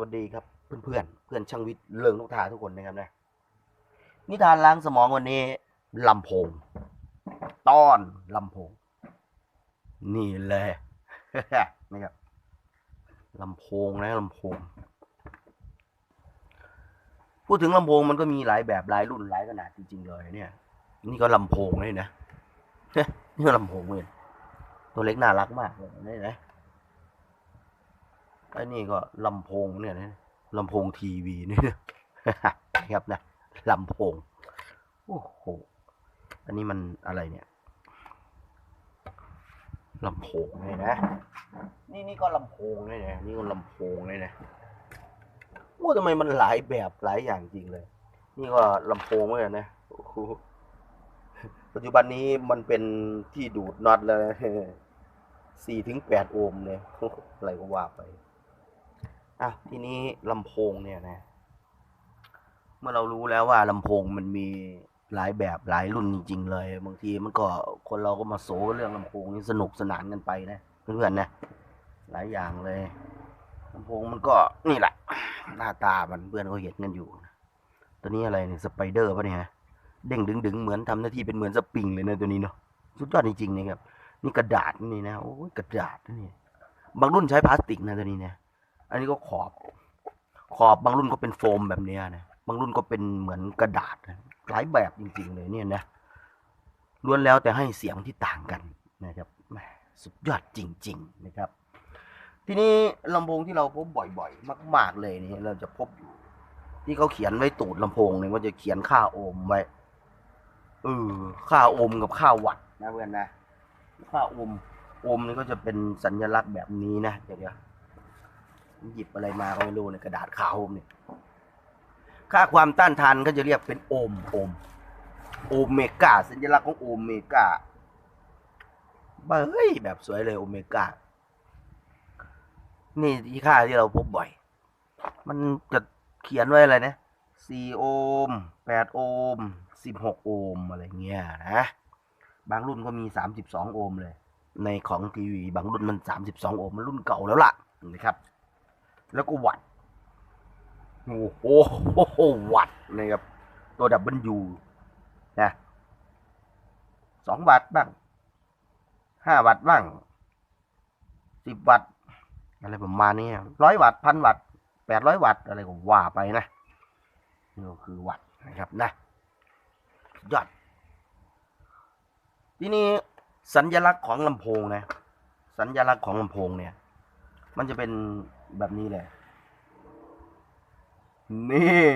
วัสดีครับเพื่อนเพื่อนเพื่อนช่างวิทย์เลิงนกทาทุกคนนะครับนะนิทานล้างสมองวันนี้ลำโพงตอนลำโพง นี่เลยนะครับลำโพงนะลำโพง พูดถึงลำโพงมันก็มีหลายแบบหลายรุ่นหลายขนาดจริงๆเลยเนี่ย นี่ก็ลำโพงเลยนะนี่ก็ลำโพงเลยตัวเล็กน่ารักมากเลยนะ อ้นี่ก็ลำโพงเนี่ยนะลำโพงทีวีนี่นะนะครับนะลำโพงโอ้โหอันนี้มันอะไรเนี่ยลำโพงเนี่ยนะ นี่นี่ก็ลำโพงเนี่ยนะนี่ก็ลำโพงเนี่ยนะโอ้ทำไมมันหลายแบบหลายอย่างจริงเลย นี่ก็ลำโพงเหมือนกันนะปัจจุบันนี้มันเป็นที่ดูดน็อตแล้วนะสี่ถึงแปดโอห์มเนี่ยอะไรก็ว่าไป อะทีนี้ลำโพงเนี่ยนะ เมื่อเรารู้แล้วว่าลำโพงมันมีหลายแบบหลายรุ่นจริงๆเลยบางทีมันก็คนเราก็มาโซเรื่องลำโพงนี่สนุกสนานกันไปนะเพื่อนๆนะ หลายอย่างเลยลำโพงมันก็นี่แหละ หน้าตามันเพื่อนก็เห็นกันอยู่ ตัวนี้อะไรเนี่ยสไปเดอร์ปะเนี่ยเด้งดึงดึงๆเหมือนทำหน้าที่เป็นเหมือนสปริงเลยนะตัวนี้เนาะสุดยอดจริงๆนะครับนี่กระดาษนี่นะโอ้ยกระดาษนี่บางรุ่นใช้พลาสติกนะตัวนี้เนะ อันนี้ก็ขอบ ขอบบางรุ่นก็เป็นโฟมแบบเนี้ยนะบางรุ่นก็เป็นเหมือนกระดาษนะหลายแบบจริง ๆ เลยเนี่ยนะล้วนแล้วแต่ให้เสียงที่ต่างกันนะครับสุดยอดจริง ๆ นะครับ ทีนี้ลำโพงที่เราพบบ่อยๆ มาก ๆ เลยนี่เราจะพบอยู่ ที่เขาเขียนไว้ตูดลำโพงเนี่ยว่าจะเขียนค่าโอห์มไว้เออค่าโอห์มกับค่าวัตต์นะเพื่อนนะค่าโอห์มโอห์มนี่ก็จะเป็นสัญลักษณ์แบบนี้นะเดี๋ยว หยิบอะไรมาก็ไม่รู้ในกระดาษขาวผมเนี่ยค่าความต้านทานก็จะเรียกเป็นโอห์มโอห์มโอเมก้าสัญลักษณ์ของโอเมก้าเบ้ยแบบสวยเลยโอเมก้านี่ที่ค่าที่เราพบบ่อย มันจะเขียนไว้อะไรนะสี่โอห์มแปดโอห์มสิบหกโอห์มอะไรเงี้ยนะบางรุ่นก็มีสามสิบสองโอห์มเลย ในของทีวีบางรุ่นมันสามสิบสองโอห์มมันรุ่นเก่าแล้วล่ะนะครับ แล้วก็วัดโอ้โหวัดนะครับ ตัวดับเบิลยูนะสองวัตต์บ้างห้าวัตต์บ้างสิบวัตต์อะไรประมาณนี้ร้อยวัตต์พันวัตต์แปดร้อยวัตต์อะไรก็ว่าไปนะนี่ก็คือวัตต์นะครับนะยอดทีนี้สัญลักษณ์ของลำโพงนะ สัญลักษณ์ของลำโพงเนี่ย มันจะเป็น แบบนี้เลย นี่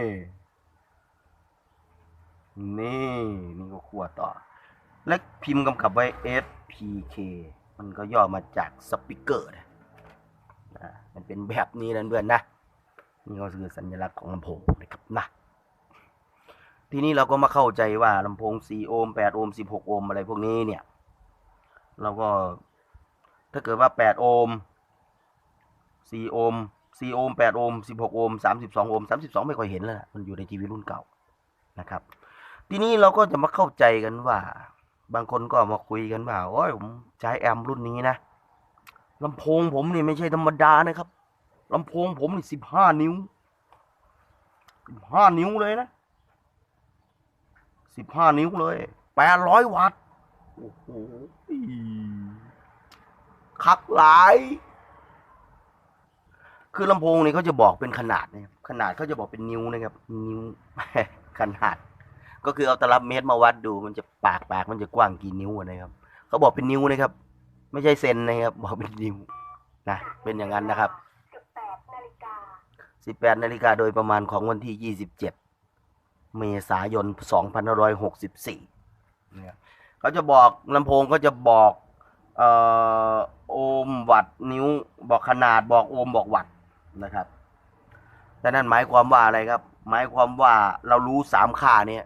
นี่ นี่ก็ขั้วต่อ และพิมพ์กำกับไว้ SPK มันก็ย่อมาจากสปีกเกอร์นะมันเป็นแบบนี้นะเพื่อนนะ นี่ก็คือสัญลักษณ์ของลำโพงนะครับนะ ทีนี้เราก็มาเข้าใจว่าลำโพง 4 โอห์ม 8 โอห์ม 16 โอห์มอะไรพวกนี้เนี่ย เราก็ถ้าเกิดว่า 8 โอห์ม สี่โอห์มสี่โอห์มแปดโอห์มสิบหกโอห์มสามสิบสองโอห์มสามสิบสองไม่ค่อยเห็นแล้วล่ะมันอยู่ในทีวีรุ่นเก่านะครับ ทีนี้เราก็จะมาเข้าใจกันว่า บางคนก็มาคุยกันว่าโอ้ยผมใช้แอมรุ่นนี้นะลำโพงผมนี่ไม่ใช่ธรรมดานะครับลำโพงผมนี่สิบห้านิ้วสิบห้านิ้วเลยนะสิบห้านิ้วเลยแปดร้อยวัตต์โอ้โหคักหลาย คือลำโพงนี่เขาจะบอกเป็นขนาดนะครับขนาดเขาจะบอกเป็นนิ้วนะครับ นิ้วขนาด ก็คือเอาตลับเมตรมาวัดดู มันจะปากปากมันจะกว้างกี่นิ้วอะนะครับเขาบอกเป็นนิ้วนะครับ ไม่ใช่เซนนะครับ บอกเป็นนิ้วนะเป็นอย่างนั้นนะครับ18นาฬิกา18นาฬิกาโดยประมาณของวันที่27เมษายน2564เนี่ยเขาจะบอกลำโพงก็จะบอกเอ่อโอห์มวัตต์นิ้วบอกขนาดบอกโอห์มบอกวัตต์ นะครับแต่นั่นหมายความว่าอะไรครับ หมายความว่าเรารู้สามค่าเนี้ย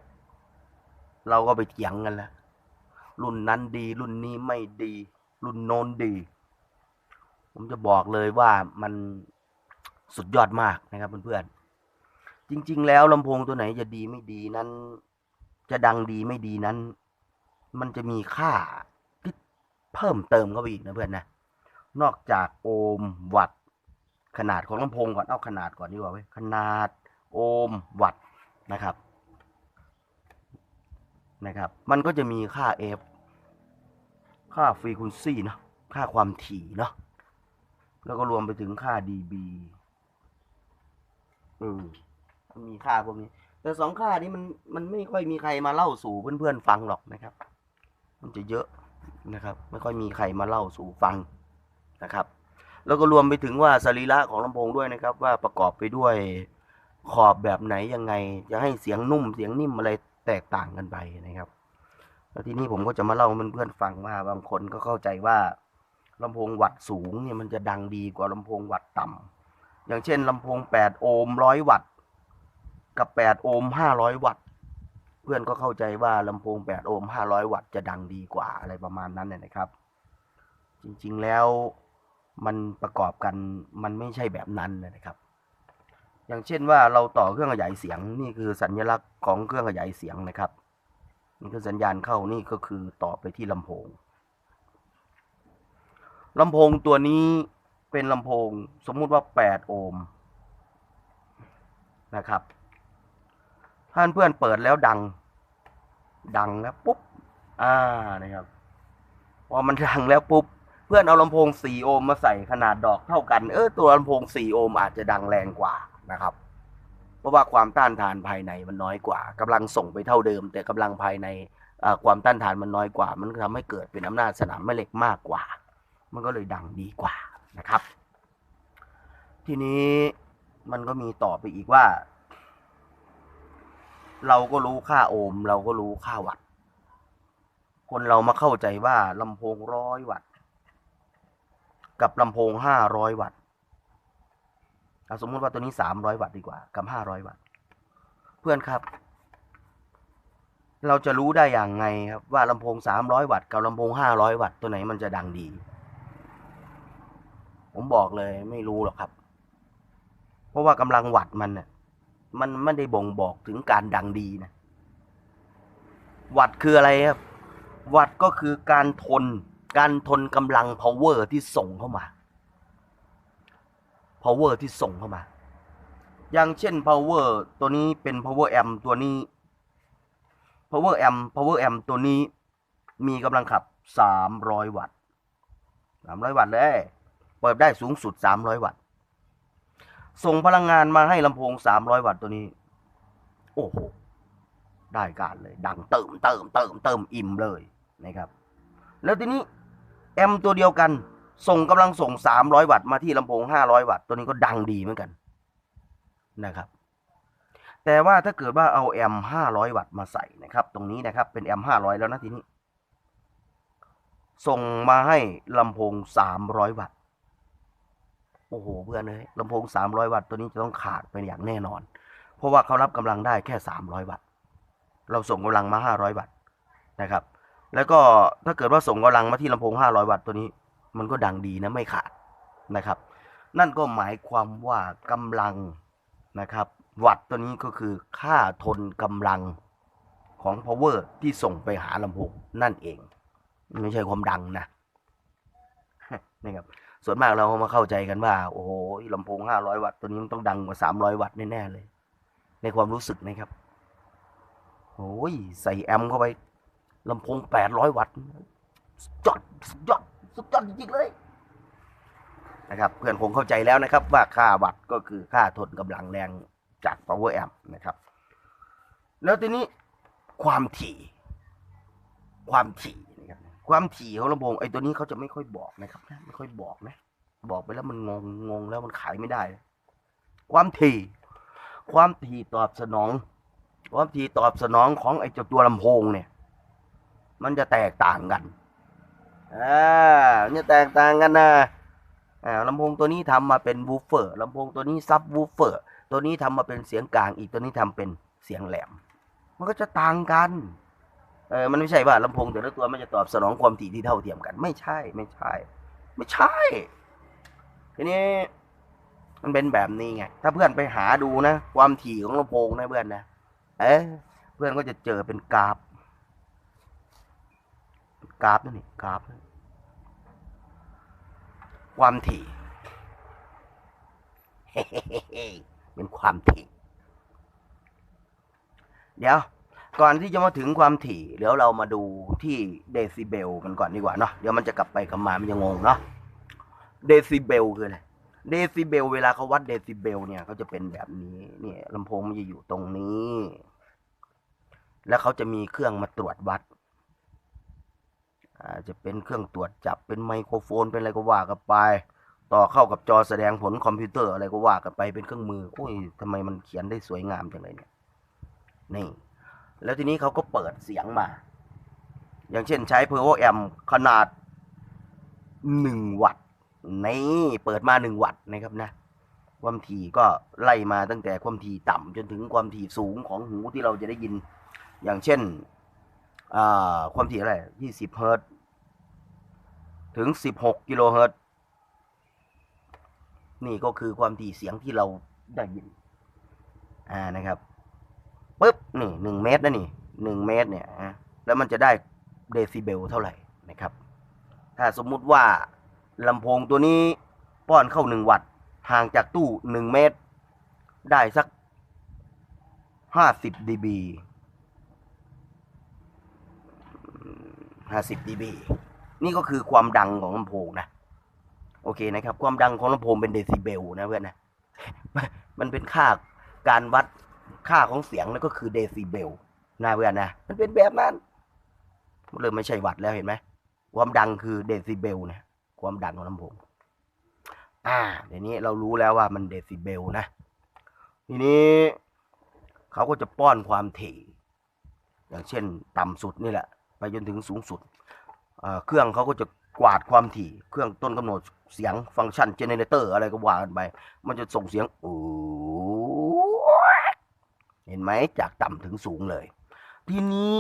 เราก็ไปเถียงกันแล้วรุ่นนั้นดี รุ่นนี้ไม่ดี รุ่นโน้นดี ผมจะบอกเลยว่ามันสุดยอดมากนะครับเพื่อนๆจริง ๆ แล้วลำโพงตัวไหนจะดีไม่ดีนั้น จะดังดีไม่ดีนั้น มันจะมีค่าที่เพิ่มเติมเข้าไปอีกนะเพื่อนนะนอกจากโอห์มวัตต์ ขนาดของลำโพงก่อนเอาขนาดก่อนดีกว่าเว้ยขนาดโอห์มวัตต์นะครับนะครับ มันก็จะมีค่า F ค่าฟรีคูนซี่เนาะค่าความถี่เนาะแล้วก็รวมไปถึงค่า dB อืมมันมีค่าพวกนี้ แต่สองค่านี้มันมันไม่ค่อยมีใครมาเล่าสู่เพื่อนๆฟังหรอกนะครับ มันจะเยอะนะครับ ไม่ค่อยมีใครมาเล่าสู่ฟังนะครับ แล้วก็รวมไปถึงว่าสรีระของลำโพงด้วยนะครับ ว่าประกอบไปด้วยขอบแบบไหนยังไง จะให้เสียงนุ่มเสียงนิ่มอะไรแตกต่างกันไปนะครับ แล้วทีนี้ผมก็จะมาเล่าเพื่อนๆฟังว่าบางคนก็เข้าใจว่าลำโพงวัดสูงเนี่ยมันจะดังดีกว่าลำโพงวัดต่ำอย่างเช่นลำโพง 8 โอห์ม100 วัตต์กับ 8 โอห์ม500 วัตต์เพื่อนก็เข้าใจว่าลำโพง 8 โอห์ม500 วัตต์จะดังดีกว่าอะไรประมาณนั้นเนี่ยนะครับ จริงๆแล้ว มันประกอบกันมันไม่ใช่แบบนั้นนะครับ อย่างเช่นว่าเราต่อเครื่องขยายเสียงนี่คือสัญลักษณ์ของเครื่องขยายเสียงนะครับนี่คือสัญญาณเข้านี่ก็คือต่อไปที่ลำโพงลำโพงตัวนี้เป็นลำโพงสมมุติว่า 8 โอห์มนะครับท่านเพื่อนเปิดแล้วดัง ดังแล้วปุ๊บ อ่านะครับ พอมันดังแล้วปุ๊บ พื่อนเอาลำโพง 4 โอห์มมาใส่ขนาดดอกเท่ากัน เออตัวลำโพง 4 โอห์มอาจจะดังแรงกว่านะครับ เพราะว่าความต้านทานภายในมันน้อยกว่ากำลังส่งไปเท่าเดิม แต่กำลังภายในความต้านทานมันน้อยกว่า มันทำให้เกิดเป็นอำนาจสนามแม่เหล็กมากกว่า มันก็เลยดังดีกว่านะครับ ทีนี้มันก็มีต่อไปอีกว่า เราก็รู้ค่าโอห์มเราก็รู้ค่าวัตต์คนเรามาเข้าใจว่าลำโพงร้อยวัตต์ กับลำโพงห้าร้อยวัตต์เอาสมมุติว่าตัวนี้สามร้อยวัตต์ดีกว่า กับห้าร้อยวัตต์ เพื่อนครับ เราจะรู้ได้อย่างไงครับว่าลำโพงสามร้อยวัตต์กับลำโพงห้าร้อยวัตต์ตัวไหนมันจะดังดี ผมบอกเลยไม่รู้หรอกครับ เพราะว่ากำลังวัตต์มันน่ยมันไม่ได้บ่งบอกถึงการดังดีนะ วัตต์คืออะไรครับ วัตต์ก็คือการทน การทนกำลัง power ที่ส่งเข้ามา power ที่ส่งเข้ามา อย่างเช่น power ตัวนี้เป็น power amp ตัวนี้ power amp power amp ตัวนี้มีกำลังขับ 300 วัตต์ 300 วัตต์เลย เปิดได้สูงสุด 300 วัตต์ ส่งพลังงานมาให้ลำโพง 300 วัตต์ตัวนี้ โอ้โห ได้การเลย ดังเติมเติมเติมเติมอิ่มเลยนะครับ แล้วทีนี้ แอมตัวเดียวกัน ส่งกำลังส่ง 300 วัตต์มาที่ลำโพง 500 วัตต์ตัวนี้ก็ดังดีเหมือนกันนะครับ แต่ว่าถ้าเกิดว่าเอาแอม 500 วัตต์มาใส่นะครับ ตรงนี้นะครับเป็นแอม 500 แล้วนะทีนี้ ส่งมาให้ลำโพง 300 วัตต์โอ้โหเพื่อนเลยลำโพง 300 วัตต์ตัวนี้จะต้องขาดเป็นอย่างแน่นอน เพราะว่าเขารับกำลังได้แค่ 300 วัตต์เราส่งกำลังมา 500 วัตต์นะครับ แล้วก็ถ้าเกิดว่าส่งกำลังมาที่ลำโพง 500 วัตต์ตัวนี้ มันก็ดังดีนะไม่ขาดนะครับ นั่นก็หมายความว่ากำลังนะครับ วัตต์ตัวนี้ก็คือค่าทนกำลังของ power ที่ส่งไปหาลำโพงนั่นเอง ไม่ใช่ความดังนะนะครับส่วนมากเรามาเข้าใจกันว่า โอ้โหลำโพง 500 วัตต์ตัวนี้มันต้องดังกว่า 300 วัตต์แน่ๆเลย ในความรู้สึกนะครับโอ้ยใส่แอมป์เข้าไป ลำโพง800วัตต์สุดยอดสุดยอดสุดยอดจริงๆเลยนะครับเพื่อนคงเข้าใจแล้วนะครับ ว่าค่าวัตต์ก็คือค่าทนกำลังแรงจาก power amp นะครับ แล้วทีนี้ความถี่ ความถี่นะครับความถี่ของลำโพงไอ้ตัวนี้เขาจะไม่ค่อยบอกนะครับไม่ค่อยบอกนะบอกไปแล้วมันงงงงแล้วมันขายไม่ได้ ความถี่ ความถี่ตอบสนอง ความถี่ตอบสนองของไอ้เจ้าตัวลำโพงเนี่ย มันจะแตกต่างกันอ่ามันจะแตกต่างกันนะอ่าลำโพงตัวนี้ทำมาเป็นวูฟเฟอร์ลำโพงตัวนี้ซับวูฟเฟอร์ ตัวนี้ทำมาเป็นเสียงกลางอีกตัวนี้ทำเป็นเสียงแหลม มันก็จะต่างกันเออมันไม่ใช่ว่าลำโพงแต่ละตัวมันจะตอบสนองความถี่ที่เท่าเทียมกัน ไม่ใช่ไม่ใช่ ไม่ใช่ ทีนี้มันเป็นแบบนี้ไง ถ้าเพื่อนไปหาดูนะ ความถี่ของลำโพงนะเพื่อนนะ เอ๊ะเพื่อนก็จะเจอเป็นกราฟ กราฟนั่นนี่กราฟความถี่เป็นความถี่ เดี๋ยว ก่อนที่จะมาถึงความถี่ เดี๋ยวเรามาดูที่เดซิเบลกันก่อนดีกว่าเนาะเดี๋ยวมันจะกลับไปกลับมามันจะงงเนาะเดซิเบลคืออะไรเดซิเบลเวลาเขาวัดเดซิเบลเนี่ยเขาจะเป็นแบบนี้เนี่ยลำโพงมันจะอยู่ตรงนี้ แล้วเขาจะมีเครื่องมาตรวจวัด จจะเป็นเครื่องตรวจจับเป็นไมโครโฟนเป็นอะไรก็ว่ากันไป ต่อเข้ากับจอแสดงผลคอมพิวเตอร์อะไรก็ว่ากันไปเป็นเครื่องมือโอ้ยทำไมมันเขียนได้สวยงามจังเลยเนี่ยนี่ แล้วทีนี้เขาก็เปิดเสียงมา อย่างเช่นใช้ Power Amp ขนาด1วัตต์นี่เปิดมา1วัตต์นะครับนะ ความถี่ก็ไล่มาตั้งแต่ความถี่ต่ำจนถึงความถี่สูงของหูที่เราจะได้ยิน อย่างเช่นความถี่อะไร20เฮิรต ถึง 16 กิโลเฮิรตซ์นี่ก็คือความถี่เสียงที่เราได้ยิน อ่านะครับปุ๊บนี่หนึ่งเมตรนะนี่หนึ่งเมตรเนี่ยอะแล้วมันจะได้เดซิเบลเท่าไหร่นะครับ ถ้าสมมุติว่าลำโพงตัวนี้ป้อนเข้าหนึ่งวัตต์ห่างจากตู้หนึ่งเมตร ได้สักห้าสิบดบีห้าสิบดบี นี่ก็คือความดังของลำโพงนะโอเคนะครับ ความดังของลำโพงเป็นเดซิเบลนะเพื่อนนะมันเป็นค่าการวัดค่าของเสียงแล้วก็คือเดซิเบลนะเพื่อนนะมันเป็นแบบนั้นมันเริ่มไม่ใช่วัดแล้วเห็นไหมความดังคือเดซิเบลนะความดังของลำโพงอ่าเดี๋ยวนี้เรารู้แล้วว่ามันเดซิเบลนะทีนี้เขาก็จะป้อนความถี่ อย่างเช่น ต่ำสุดนี่แหละ ไปจนถึงสูงสุด เครื่องเขาก็จะกวาดความถี่ เครื่องต้นกำเนิดเสียงฟังก์ชันเจเนเรเตอร์อะไรก็ว่ากันไป มันจะส่งเสียงโอ้เห็นไหมจากต่ำถึงสูงเลย ทีนี้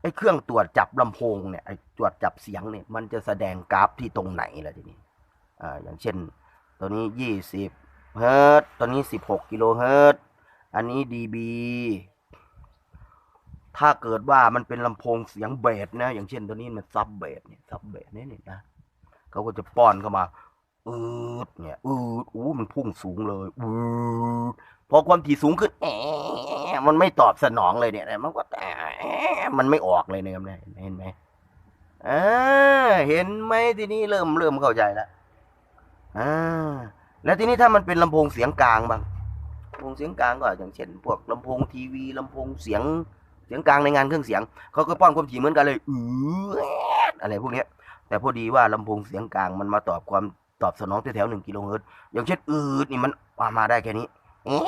ไอ้เครื่องตรวจจับลำโพงเนี่ยไอ้ตรวจจับเสียงเนี่ยมันจะแสดงกราฟที่ตรงไหนล่ะทีนี้อ่าอย่างเช่น ตัวนี้ยี่สิบเฮิร์ตตัวนี้สิบหกกิโลเฮิร์ตอันนี้ดีบี ถ้าเกิดว่ามันเป็นลำโพงเสียงเบสนะ อย่างเช่นตัวนี้มันซับเบสเนี่ยซับเบสเนี่ยนี่นะเขาก็จะป้อนเข้ามาอืดเนี่ยอืดอู้มันพุ่งสูงเลยอืดพอความถี่สูงขึ้นแอะมันไม่ตอบสนองเลยเนี่ยมันก็แอะมันไม่ออกเลยนะครับเนี่ยเห็นไหมอ่าเห็นไหมทีนี้เริ่มเริ่มเข้าใจแล้วอ่าแล้วทีนี้ถ้ามันเป็นลำโพงเสียงกลางบ้างลำโพงเสียงกลางก็อย่างเช่น พวกลำโพงทีวีลำโพงเสียง เสียงกลางในงานเครื่องเสียงเขาก็ป้อนความถี่เหมือนกันเลยอืออะไรพวกนี้แต่พอดีว่าลำโพงเสียงกลางมันมาตอบความตอบสนองแถวๆหนึ่งกิโลเฮิรตซ์อย่างเช่นอืดนี่มันมามาได้แค่นี้อะ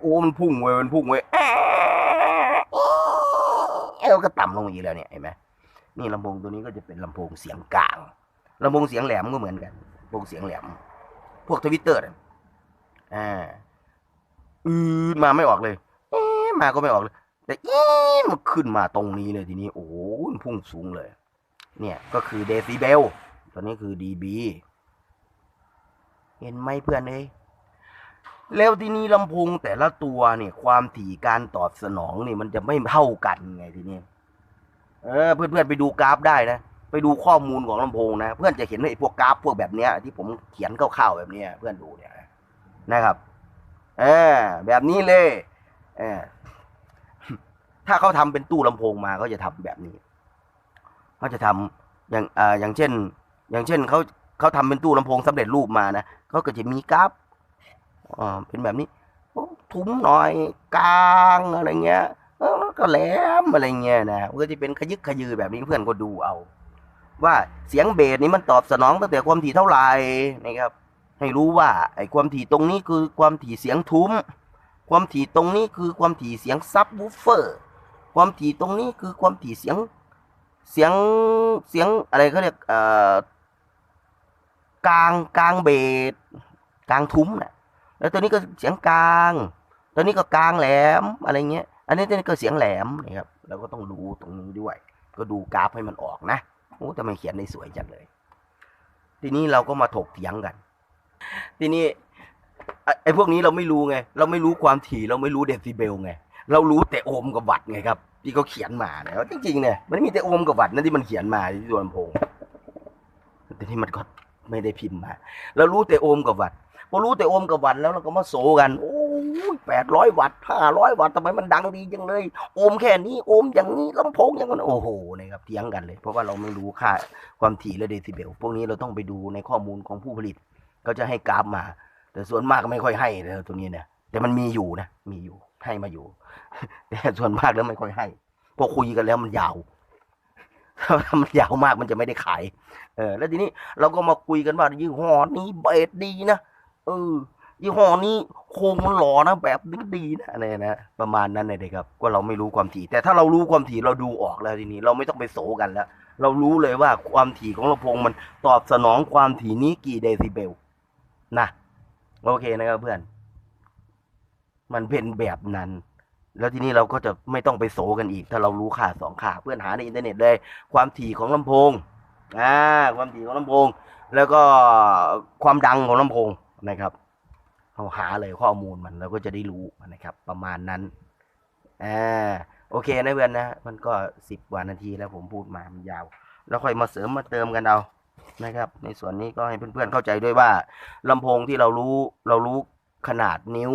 โอ้มันพุ่งเว้ยมันพุ่งเว้ยแอล้วก็ต่ำลงอีกแล้วเนี่ยเห็นไหมนี่ลำโพงตัวนี้ก็จะเป็นลำโพงเสียงกลางลำโพงเสียงแหลมก็เหมือนกันลำโพงเสียงแหลม พวกทวิตเตอร์อ่าอืดมาไม่ออกเลย มาก็ไม่ออกเลยแต่อ๊ะมันขึ้นมาตรงนี้เลยทีนี้โอ้มันพุ่งสูงเลย เนี่ยก็คือเดซิเบลตัวนี้คือดีบีเห็นไหมเพื่อนเอ้ยแล้วทีนี้ลำโพงแต่ละตัวเนี่ย ความถี่การตอบสนองนี่มันจะไม่เท่ากันไงทีนี้เออเพื่อนๆไปดูกราฟได้นะไปดูข้อมูลของลำโพงนะ เพื่อนจะเห็นไอ้พวกกราฟพวกแบบเนี้ย ที่ผมเขียนคร่าวๆแบบเนี้ย เพื่อนดูเนี่ยนะครับ เออแบบนี้เลยเออ ถ้าเขาทำเป็นตู้ลำโพงมาเขาจะทำแบบนี้เขาจะทำอย่างอ่าอย่างเช่น อย่างเช่นเขาเขาทำเป็นตู้ลำโพงสำเร็จรูปมานะเขาก็จะมีกราฟอ่าเป็นแบบนี้ทุ้มหน่อยกลางอะไรเงี้ยก็แหลมอะไรเงี้ยนะก็จะเป็นขยึกขยือแบบนี้เพื่อนก็ดูเอา ว่าเสียงเบสนี้มันตอบสนองตั้งแต่ความถี่เท่าไหร่นะครับ ให้รู้ว่าไอ้ความถี่ตรงนี้คือความถี่เสียงทุ้ม ความถี่ตรงนี้คือความถี่เสียงซับวูฟเฟอร์ ความถี่ตรงนี้คือความถี่เสียงเสียงเสียงอะไรเขาเรียกเอ่อกลางกลางเบสกลางทุ้มนะแล้วตัวนี้ก็เสียงกลาง ตัวนี้ก็กลางแหลมอะไรเงี้ย อันนี้ตัวนี้ก็เสียงแหลมนะครับเราก็ต้องดูตรงนี้ด้วย ก็ดูกราฟให้มันออกนะโอ้ทำไมเขียนได้สวยจังเลย ทีนี้เราก็มาถกเถียงกัน ทีนี้ไอ้ไอ้พวกนี้เราไม่รู้ไง เราไม่รู้ความถี่เราไม่รู้เดซิเบลไง เรารู้แต่โอมกับวัตไงครับ ที่เขาเขียนมาเนี่ยจริงๆเนี่ยมันมีแต่โอมกับวัตนั่นที่มันเขียนมาที่ตัวลำโพงแต่ที่มันก็ไม่ได้พิมพ์มาเรารู้แต่โอมกับวัตพอรู้แต่โอมกับวัดแล้วเราก็มาโศกัน โอ้ยแปดร้อยวัตต์ห้าร้อยวัตต์ทำไมมันดังดีจังเลย โอมแค่นี้โอมอย่างนี้ลำโพงอย่างนั้นโอ้โหนะครับเถียงกันเลย เพราะว่าเราไม่รู้ค่าความถี่และเดซิเบล พวกนี้เราต้องไปดูในข้อมูลของผู้ผลิตเขาจะให้กราฟมา แต่ส่วนมากไม่ค่อยให้เลยตรงนี้เนี่ยแต่มันมีอยู่นะมีอยู่ ให้มาอยู่ แต่ส่วนมากแล้วไม่ค่อยให้พอคุยกันแล้วมันยาวถ้ามันยาวมากมันจะไม่ได้ขาย เออ แล้วทีนี้เราก็มาคุยกันว่ายี่ห้อนี้เบสดีนะเออยี่ห้อนี้โครงมันหล่อนะแบบนี้ดีนะอะไรนะประมาณนั้นเลยครับก็เราไม่รู้ความถี่ แต่ถ้าเรารู้ความถี่เราดูออกแล้วทีนี้ เราไม่ต้องไปโศกันแล้ว เรารู้เลยว่าความถี่ของลำโพงมันตอบสนองความถี่นี้กี่เดซิเบลนะโอเคนะครับเพื่อน มันเป็นแบบนั้น แล้วทีนี้เราก็จะไม่ต้องไปโศกันอีก ถ้าเรารู้ค่าสองค่าเพื่อนหาในอินเทอร์เน็ตเลย ความถี่ของลำโพงอ่าความถี่ของลำโพง แล้วก็ความดังของลำโพงนะครับเราหาเลยข้อมูลมันเราก็จะได้รู้นะครับ ประมาณนั้นอ่าโอเคนะเพื่อนนะมันก็สิบกว่านาทีแล้วผมพูดมามันยาว แล้วค่อยมาเสริมมาเติมกันเอานะครับ ในส่วนนี้ก็ให้เพื่อนๆเข้าใจด้วยว่าลำโพงที่เรารู้เรารู้ขนาดนิ้ว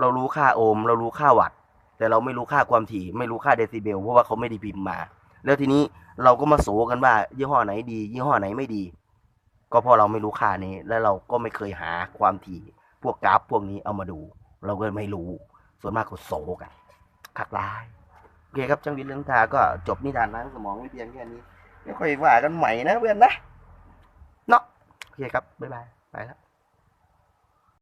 เรารู้ค่าโอห์มเรารู้ค่าวัตต์แต่เราไม่รู้ค่าความถี่ ไม่รู้ค่าเดซิเบลเพราะว่าเขาไม่ได้พิมพ์มา แล้วทีนี้เราก็มาโสกันว่า ยี่ห้อไหนดี ยี่ห้อไหนไม่ดี ก็เพราะเราไม่รู้ค่านี้ และเราก็ไม่เคยหาความถี่ พวกกราฟพวกนี้เอามาดู เราก็ไม่รู้ ส่วนมากก็โสกันคักลายโอเคครับช่างวิทย์เรื่องทาก็จบนิทานล้างสมองไว้เพียงแค่นี้ไม่ค่อยว่ากันใหม่นะเพื่อนนะเนาะโอเคครับบ๊ายบายไปแล้ว